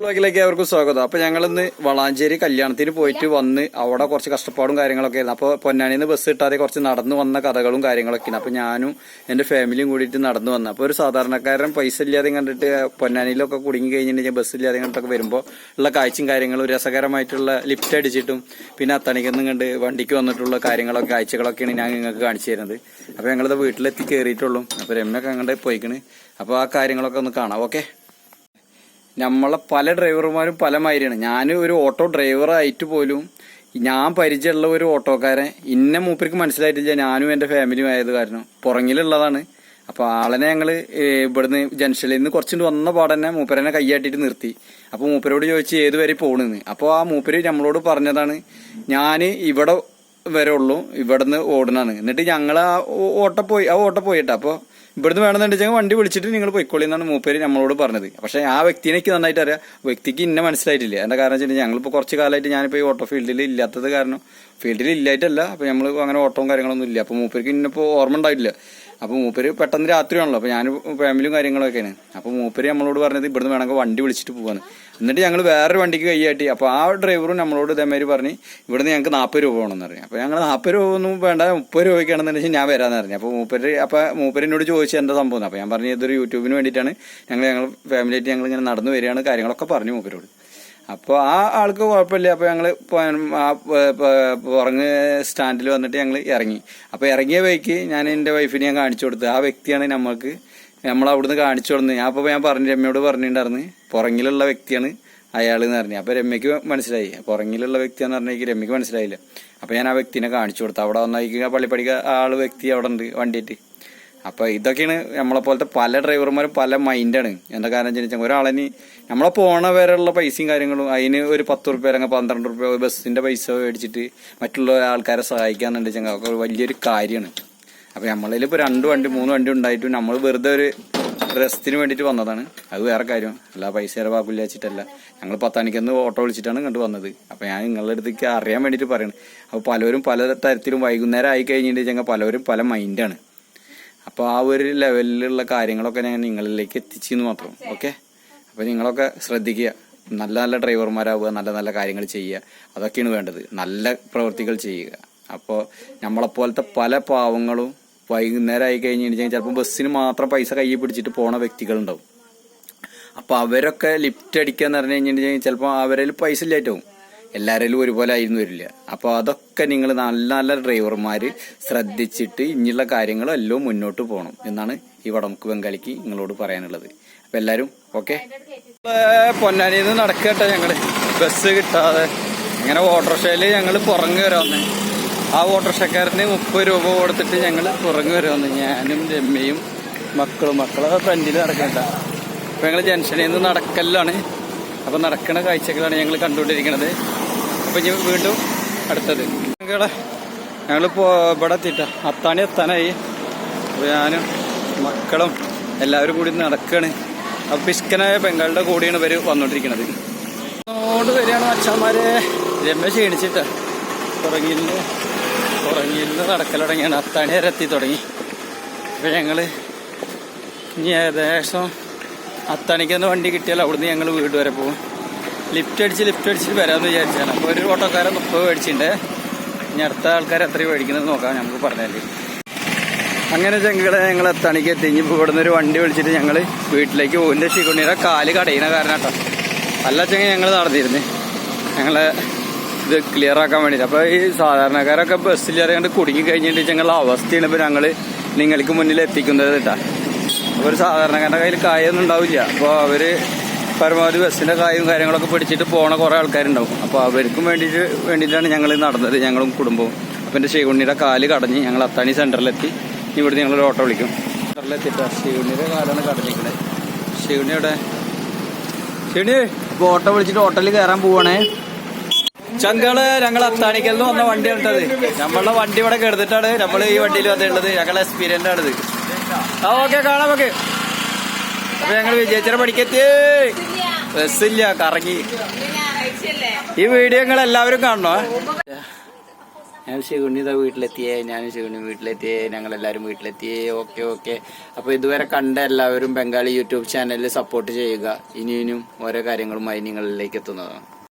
ബ്ലോഗിലേക്ക് അവർക്ക് സ്വാഗതം. അപ്പൊ ഞങ്ങളിന്ന് വളാഞ്ചേരി കല്യാണത്തിന് പോയിട്ട് വന്ന് അവിടെ കുറച്ച് കഷ്ടപ്പാടും കാര്യങ്ങളൊക്കെ ആയിരുന്നു. അപ്പോൾ പൊന്നാനിന്ന് ബസ് കിട്ടാതെ കുറച്ച് നടന്നു വന്ന കഥകളും കാര്യങ്ങളൊക്കെയാണ്. അപ്പൊ ഞാനും എന്റെ ഫാമിലിയും കൂടിയിട്ട് നടന്നു വന്നു. അപ്പോൾ ഒരു സാധാരണക്കാരൻ പൈസ ഇല്ലാതെ കണ്ടിട്ട് പൊന്നാനിയിലൊക്കെ കുടുങ്ങി കഴിഞ്ഞിട്ടുണ്ടെങ്കിൽ ബസ് ഇല്ലാതെ കണ്ടിട്ടൊക്കെ വരുമ്പോൾ ഉള്ള കാഴ്ചയും കാര്യങ്ങളും രസകരമായിട്ടുള്ള ലിഫ്റ്റ് അടിച്ചിട്ടും പിന്നെ അത്തണിക്കുന്ന കണ്ട് വണ്ടിക്ക് വന്നിട്ടുള്ള കാര്യങ്ങളൊക്കെ കാഴ്ചകളൊക്കെയാണ് ഞാൻ നിങ്ങൾക്ക് കാണിച്ചു തരുന്നത്. അപ്പൊ ഞങ്ങളിത് വീട്ടിലെത്തി കയറിയിട്ടുള്ളൂ. അപ്പൊ രമ്യൊക്കെ അങ്ങോട്ട് പോയിക്കണ്. അപ്പോൾ ആ കാര്യങ്ങളൊക്കെ ഒന്ന് കാണാം. ഓക്കെ? നമ്മളെ പല ഡ്രൈവർമാരും പല മാതിരിയാണ് ഞാൻ ഒരു ഓട്ടോ ഡ്രൈവർ ആയിട്ട് പോലും ഞാൻ പരിചയമുള്ള ഒരു ഓട്ടോക്കാരൻ ഇന്ന മൂപ്പർക്ക് മനസ്സിലായിട്ടില്ല. ഞാനും എന്റെ ഫാമിലിയും ആയത് കാരണം പുറങ്ങിലുള്ളതാണ് അപ്പോൾ ആളനെ ഞങ്ങൾ ഇവിടുന്ന് ജംഗ്ഷനിൽ നിന്ന് കുറച്ചുകൊണ്ട് വന്ന പാടന്നെ മൂപ്പരനെ കൈയാട്ടിയിട്ട് നിർത്തി. അപ്പോൾ മൂപ്പരോട് ചോദിച്ച് ഏത് വരെ പോണെന്ന്. അപ്പോൾ ആ മൂപ്പര് നമ്മളോട് പറഞ്ഞതാണ് ഞാൻ ഇവിടെ വരെ ഉള്ളൂ. ഇവിടുന്ന് ഓടണാണ് എന്നിട്ട് ഞങ്ങൾ ആ ഓട്ട പോയി ആ ഓട്ട പോയിട്ടാ. അപ്പോൾ ഇവിടുന്ന് വേണമെന്നുണ്ടെങ്കിൽ വണ്ടി വിളിച്ചിട്ട് നിങ്ങൾ പോയിക്കോളി എന്നാണ് മൂപ്പര് നമ്മളോട് പറഞ്ഞത്. പക്ഷേ ആ വ്യക്തിനെ എനിക്ക് നന്നായിട്ട് അറിയാം. വ്യക്തിക്ക് ഇന്ന മനസ്സിലായിട്ടില്ല. എന്താ കാരണം വെച്ചിട്ടുണ്ടെങ്കിൽ ഞങ്ങളിപ്പോൾ കുറച്ച് കാലമായിട്ട് ഞാനിപ്പോൾ ഈ ഓട്ടോ ഫീൽഡിൽ ഇല്ലാത്തത് കാരണം ഫീൽഡിൽ ഇല്ലായിട്ടല്ല. അപ്പോൾ നമ്മൾ അങ്ങനെ ഓട്ടവും കാര്യങ്ങളൊന്നും ഇല്ല. അപ്പോൾ മൂപ്പേർക്ക് ഇന്നിപ്പോൾ ഓർമ്മ ഉണ്ടായിട്ടില്ല. അപ്പോൾ മൂപ്പര് പെട്ടെന്ന് രാത്രിയാണല്ലോ. അപ്പോൾ ഞാൻ ഫാമിലിയും കാര്യങ്ങളൊക്കെയാണ്. അപ്പോൾ മൂപ്പര് നമ്മളോട് പറഞ്ഞത് ഇവിടുന്ന് വേണമെങ്കിൽ വണ്ടി വിളിച്ചിട്ട് പോകാന്ന് എന്നിട്ട് ഞങ്ങൾ വേറൊരു വണ്ടിക്ക് കൈയാട്ടി അപ്പോൾ ആ ഡ്രൈവറും നമ്മളോട് ഇതേമാതിരി പറഞ്ഞ് ഇവിടുന്ന് ഞങ്ങൾക്ക് നാൽപ്പത് രൂപ വേണമെന്ന് പറഞ്ഞു. അപ്പോൾ ഞങ്ങൾ നാൽപ്പത് രൂപ ഒന്നും വേണ്ട മുപ്പത് രൂപയ്ക്കാണെന്ന് വെച്ചാൽ ഞാൻ വരാമെന്ന് പറഞ്ഞു. അപ്പോൾ മൂപ്പര് അപ്പോൾ മൂപ്പരിനോട് ചോദിച്ചു എന്താ സംഭവം അപ്പോൾ ഞാൻ പറഞ്ഞു ഇതൊരു യൂട്യൂബിന് വേണ്ടിയിട്ടാണ് ഞങ്ങൾ ഞങ്ങൾ ഫാമിലിയായിട്ട് ഞങ്ങൾ ഇങ്ങനെ നടന്നു വരികയാണ് കാര്യങ്ങളൊക്കെ പറഞ്ഞു മൂപ്പരോട്. അപ്പോൾ ആ ആൾക്ക് കുഴപ്പമില്ല. അപ്പോൾ ഞങ്ങൾ ആ പുറങ്ങ് സ്റ്റാൻഡിൽ വന്നിട്ട് ഞങ്ങൾ ഇറങ്ങി. അപ്പോൾ ഇറങ്ങിയ വഴിക്ക് ഞാൻ എന്റെ വൈഫിനെ ഞാൻ കാണിച്ചു കൊടുത്തു. ആ വ്യക്തിയാണ് നമ്മൾക്ക് നമ്മൾ അവിടുന്ന് കാണിച്ചു കൊടുത്തത് ഞാൻ അപ്പോൾ ഞാൻ പറഞ്ഞു രമ്യയോട് പറഞ്ഞിട്ടുണ്ടായിരുന്നു പുറങ്ങിലുള്ള വ്യക്തിയാണ് അയാൾ എന്ന് പറഞ്ഞു. അപ്പോൾ രമ്യക്ക് മനസ്സിലായി. പുറങ്ങിലുള്ള വ്യക്തിയാന്ന് പറഞ്ഞെങ്കിൽ രമ്യക്ക് മനസ്സിലായില്ല. അപ്പോൾ ഞാൻ ആ വ്യക്തിനെ കാണിച്ചു കൊടുത്തു. അവിടെ വന്നേക്ക് പള്ളിപ്പടിക്ക ആൾ വ്യക്തി അവിടെ ഉണ്ട് വണ്ടിയിട്ട് അപ്പൊ ഇതൊക്കെയാണ് നമ്മളെ പോലത്തെ പല ഡ്രൈവർമാരും പല മൈൻഡാണ് എന്താ കാരണം വെച്ചാൽ ഒരാളിന് നമ്മളെ പോണ വരെയുള്ള പൈസയും കാര്യങ്ങളും അതിന് ഒരു പത്ത് റുപ്യ അല്ലെങ്കിൽ പന്ത്രണ്ട് റുപ്യ ബസ്സിന്റെ പൈസ മേടിച്ചിട്ട് മറ്റുള്ള ആൾക്കാരെ സഹായിക്കാന്നുണ്ടെങ്കിൽ അതൊക്കെ വലിയൊരു കാര്യമാണ്. അപ്പൊ നമ്മളിൽ ഇപ്പൊ രണ്ട് വണ്ടി മൂന്ന് വണ്ടി ഉണ്ടായിട്ടും നമ്മൾ വെറുതെ ഒരു റെസ്റ്റിന് വേണ്ടിയിട്ട് വന്നതാണ്. അത് വേറെ കാര്യം. അല്ല പൈസ ചിലവാക്കില്ല വെച്ചിട്ടല്ല. ഞങ്ങൾ പത്താണിക്കൊന്ന് ഓട്ടോ വിളിച്ചിട്ടാണ് കണ്ടു വന്നത്. അപ്പൊ ഞാൻ നിങ്ങളുടെ അടുത്തേക്ക് അറിയാൻ വേണ്ടിയിട്ട് പറയുന്നത് അപ്പൊ പലരും പല തരത്തിലും വൈകുന്നേരം ആയി കഴിഞ്ഞിട്ടുണ്ടെങ്കിൽ പലരും പല മൈൻഡാണ് അപ്പോൾ ആ ഒരു ലെവലിലുള്ള കാര്യങ്ങളൊക്കെ ഞാൻ നിങ്ങളിലേക്ക് എത്തിച്ചെന്ന് മാത്രം. ഓക്കെ അപ്പോൾ നിങ്ങളൊക്കെ ശ്രദ്ധിക്കുക. നല്ല നല്ല ഡ്രൈവർമാരാവുക നല്ല നല്ല കാര്യങ്ങൾ ചെയ്യുക. അതൊക്കെയാണ് വേണ്ടത്. നല്ല പ്രവൃത്തികൾ ചെയ്യുക. അപ്പോൾ നമ്മളെപ്പോലത്തെ പല പാവങ്ങളും വൈകുന്നേരം ആയി കഴിഞ്ഞ് കഴിഞ്ഞാൽ ചിലപ്പോൾ ബസ്സിന് മാത്രം പൈസ കയ്യിൽ പിടിച്ചിട്ട് പോണ വ്യക്തികളുണ്ടാവും. അപ്പോൾ അവരൊക്കെ ലിഫ്റ്റ് അടിക്കുക എന്ന് പറഞ്ഞു കഴിഞ്ഞിട്ടുണ്ടെങ്കിൽ ചിലപ്പോൾ അവരിൽ പൈസ ഇല്ലായിട്ടും എല്ലാവരിലും ഒരുപോലെ ആയിരുന്നു വരില്ല. അപ്പോൾ അതൊക്കെ നിങ്ങൾ നല്ല നല്ല ഡ്രൈവർമാർ ശ്രദ്ധിച്ചിട്ട് ഇനിയുള്ള കാര്യങ്ങളെല്ലാം മുന്നോട്ട് പോകണം എന്നാണ് ഈ വടമുക്ക് ബംഗാളിക്ക് നിങ്ങളോട് പറയാനുള്ളത്. അപ്പം എല്ലാവരും ഓക്കെ? പൊന്നാനിയിൽ നിന്ന് നടക്കട്ടെ ഞങ്ങൾ ബസ് കിട്ടാതെ. ഇങ്ങനെ ഓട്ടോറിക്ഷയിൽ ഞങ്ങൾ പുറങ്ങി വരാമെന്ന് ആ ഓട്ടോറിക്ഷക്കാരന് മുപ്പത് രൂപ കൊടുത്തിട്ട് ഞങ്ങൾ പുറങ്ങി വരാമെന്ന് ഞാനും രമ്യയും മക്കളും. മക്കളെ ഫ്രണ്ടിൽ നടക്കണ്ട. അപ്പം ഞങ്ങൾ ജംഗ്ഷനിൽ നിന്ന് നടക്കലാണ് അപ്പം നടക്കുന്ന കാഴ്ചകളാണ് ഞങ്ങൾ കണ്ടുകൊണ്ടിരിക്കുന്നത് അപ്പൊ ഇനി വീണ്ടും അടുത്തത്. ഞങ്ങൾ ഇവിടെ എത്തിട്ട അത്താണി എത്താനായി. അപ്പൊ ഞാനും മക്കളും എല്ലാവരും കൂടി നടക്കാണ്. അപ്പൊ പിസ്കനായ ബംഗാളിന്റെ കൂടെയാണ് ഇവർ വന്നോണ്ടിരിക്കണത്. അങ്ങോട്ട് വരികയാണ് അച്ഛന്മാരെ. രമ്യ ക്ഷീണിച്ചിട്ട്. തുടങ്ങിയില്ല തുടങ്ങിയില്ല നടക്കൽ തുടങ്ങിയാണ്. അത്താണി വരെ എത്തി തുടങ്ങി. അപ്പൊ ഞങ്ങൾ ഇനി ഏകദേശം അത്താണിക്കുന്ന വണ്ടി കിട്ടിയാൽ അവിടുന്ന് ഞങ്ങൾ വീട് വരെ പോകും. ലിഫ്റ്റ് അടിച്ച് ലിഫ്റ്റ് അടിച്ച് വരാമെന്ന് വിചാരിച്ചാണ് അപ്പോൾ ഒരു ഓട്ടോക്കാരൻ മുപ്പത് മേടിച്ചിട്ടുണ്ട്. ഇനി അടുത്ത ആൾക്കാർ എത്രയും മേടിക്കുന്നത് നോക്കാം നമുക്ക് പറഞ്ഞാൽ അങ്ങനെ ചെങ്കളെ ഞങ്ങൾ അത്താണിക്ക് എത്തി. ഇനി ഇവിടെ നിന്ന് ഒരു വണ്ടി വിളിച്ചിട്ട് ഞങ്ങൾ വീട്ടിലേക്ക് പോകുന്ന ശിക്കുണ്ണിയുടെ കാൽ കടയുന്ന കാരണം കേട്ടോ. അല്ല ചെങ്ങ ഞങ്ങൾ നടന്നിരുന്നേ. ഞങ്ങളെ ഇത് ക്ലിയർ ആക്കാൻ വേണ്ടിയിട്ട് അപ്പോൾ ഈ സാധാരണക്കാരൊക്കെ ബസ്സിൽ ഇറങ്ങിയിട്ട് കുടുങ്ങി കഴിഞ്ഞിട്ട് ഞങ്ങളുടെ അവസ്ഥയാണ് ഇപ്പോൾ ഞങ്ങൾ നിങ്ങൾക്ക് മുന്നിൽ എത്തിക്കുന്നത് കേട്ടാ. അപ്പോൾ ഒരു സാധാരണക്കാരുടെ കയ്യിൽ കായൊന്നും ഉണ്ടാവില്ല. അപ്പോൾ അവർ പരമാവധി ബസ്സിന്റെ കായും കാര്യങ്ങളൊക്കെ പിടിച്ചിട്ട് പോണ കുറേ ആൾക്കാരുണ്ടാവും. അപ്പോൾ അവർക്കും വേണ്ടിയിട്ട് വേണ്ടിട്ടാണ് ഞങ്ങൾ നടന്നത്. ഞങ്ങളും കുടുംബവും. അപ്പോൾ എന്റെ ശിവണ്ണിയുടെ കാൽ കടഞ്ഞ് ഞങ്ങൾ അത്താണി സെന്ററിലെത്തി ഇവിടുന്ന് ഞങ്ങൾ ഓട്ടോ വിളിക്കും. സെന്ററിലെത്തിട്ടാ ശിവണ്ണിയുടെ കാലാണ് കടഞ്ഞിരിക്കുന്നത് ശിവണ്ണിയുടെ ശിവണി ഇപ്പോൾ ഓട്ടോ വിളിച്ചിട്ട് ഓട്ടോയിൽ കയറാൻ പോവാണേ. ചങ്കൾ ഞങ്ങൾ അത്താണിക്കൽ നിന്ന് വന്ന വണ്ടി ഉണ്ടത് നമ്മളുടെ വണ്ടി ഇവിടെ കെടുത്തിട്ടാണ് നമ്മൾ ഈ വണ്ടിയിൽ വന്നിട്ടുള്ളത്. ഞങ്ങളുടെ എക്സ്പീരിയൻസ് ആണിത്. ആ ഓക്കെ കാണാം ഓക്കെ അപ്പൊ ഞങ്ങൾ വിജയിച്ചറ പഠിക്കത്തി ബസ്സില്ല കറങ്ങി. ഈ വീഡിയോ നിങ്ങൾ എല്ലാവരും കാണണോ? ഞാൻ ശിവണി ഇതാ വീട്ടിലെത്തിയേ ഞാൻ ശിവണി വീട്ടിലെത്തിയേ ഞങ്ങൾ എല്ലാവരും വീട്ടിലെത്തിയേ. Okay okay. അപ്പോൾ ഇതുവരെ കണ്ട എല്ലാവരും ബംഗാളി യൂട്യൂബ് ചാനലിൽ സപ്പോർട്ട് ചെയ്യുക. ഇനിയും ഓരോ കാര്യങ്ങളുമായി നിങ്ങളിലേക്ക് എത്തുന്നതാണ്.